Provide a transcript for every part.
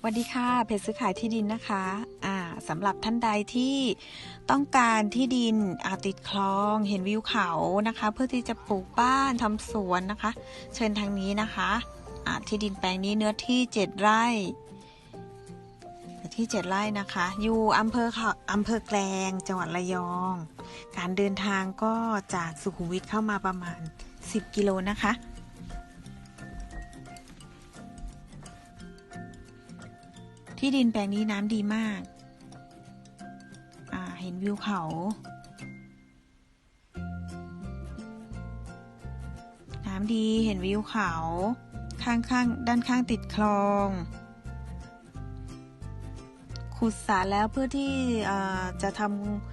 สวัสดีค่ะ เพจซื้อขายที่ดินนะคะอ่าสำหรับท่านใดที่ต้องการที่ดินอาติดคลอง เห็นวิวเขานะคะ เพื่อที่จะปลูกบ้านทำสวนนะคะ เชิญทางนี้นะคะอ่าที่ดินแปลงนี้เนื้อที่ 7 ไร่เนื้อที่ 7 ไร่นะคะ อยู่อำเภอค่ะอำเภอแกลง จังหวัดระยอง การเดินทางก็จากสุขุมวิทเข้ามาประมาณ 10 กิโลนะคะ ที่ดินแปลงนี้น้ำดีมาก อ่า เห็นวิวเขา น้ำดีเห็นวิวเขา ข้างข้างด้านข้างติดคลอง ขุดสระแล้วเพื่อที่จะท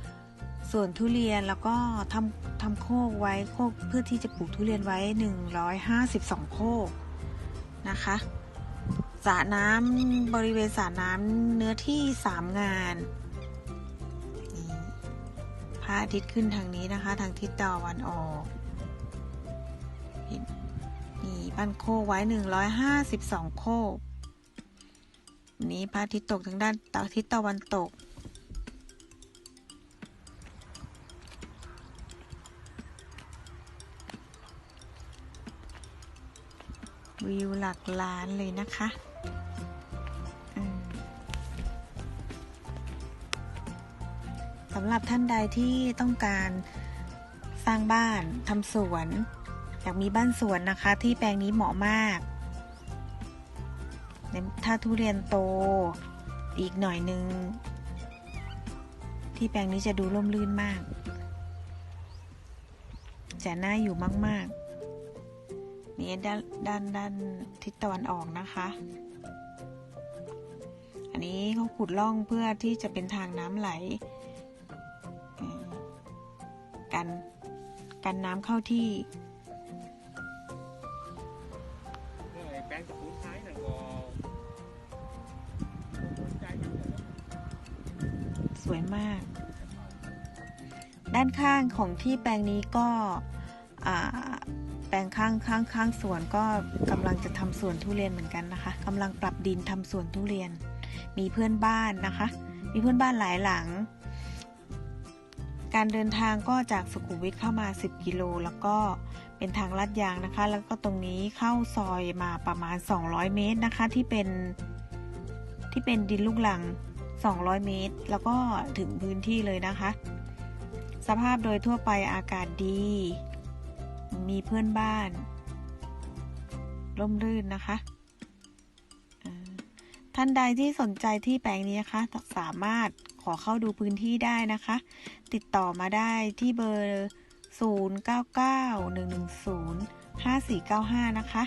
ำสวนทุเรียนแล้วก็ทำทำโคกไว้โคกเพื่อที่จะปลูกทุเรียนไว้ 152 โคกนะคะ สระน้ำบริเวณสระน้ำเนื้อที่3งานพระอาทิตย์ขึ้นทางนี้นะคะ ทางทิศตะวันออกเห็นนี่บ้านโคไว้ 152 โคนี้พระอาทิตย์ตกทางด้านทิศตะวันตกวิวหลักล้านเลยนะคะ สำหรับท่านใดที่ต้องการสร้างบ้านทำสวน อยากมีบ้านสวนนะคะ ที่แปลงนี้เหมาะมาก ถ้าทุเรียนโตอีกหน่อยนึง ที่แปลงนี้จะดูร่มรื่นมาก จะน่าอยู่มาก ๆ นี่ด้านด้านด้านทิศตะวันออกนะคะ อันนี้เขาขุดร่องเพื่อที่จะเป็นทางน้ำไหลกันกันน้ำเข้าที่แปลงตะปูท้ายนั่นก็สวยมาก ด้านข้างของที่แปลงนี้ก็แปลงข้างข้างข้างสวนก็กำลังจะทำสวนทุเรียนเหมือนกันนะคะกำลังปรับดินทำสวนทุเรียน มีเพื่อนบ้านนะคะ มีเพื่อนบ้านหลายหลัง การเดินทางก็จากสุขุมวิทเข้ามา 10 กิโล แล้วก็เป็นทางลาดยางนะคะ แล้วก็ตรงนี้เข้าซอยมาประมาณ 200 เมตรนะคะ ที่เป็นที่เป็นดินลูกหลัง 200 เมตร แล้วก็ถึงพื้นที่เลยนะคะ สภาพโดยทั่วไปอากาศดี มีเพื่อนบ้านร่มรื่นนะคะ ท่านใดที่สนใจที่แปลงนี้นะคะ สามารถขอเข้าดูพื้นที่ได้นะคะ ติดต่อมาได้ที่เบอร์ 0991105495 นะคะ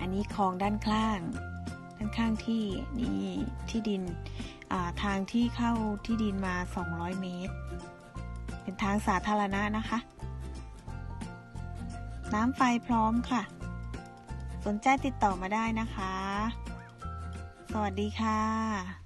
อันนี้คลองด้านข้าง ด้านข้างที่นี่ที่ดินาทางที่เข้าที่ดินมา 200 เมตร เป็นทางสาธารณะนะคะ น้ำไฟพร้อมค่ะ สนใจติดต่อมาได้นะคะ สวัสดีค่ะ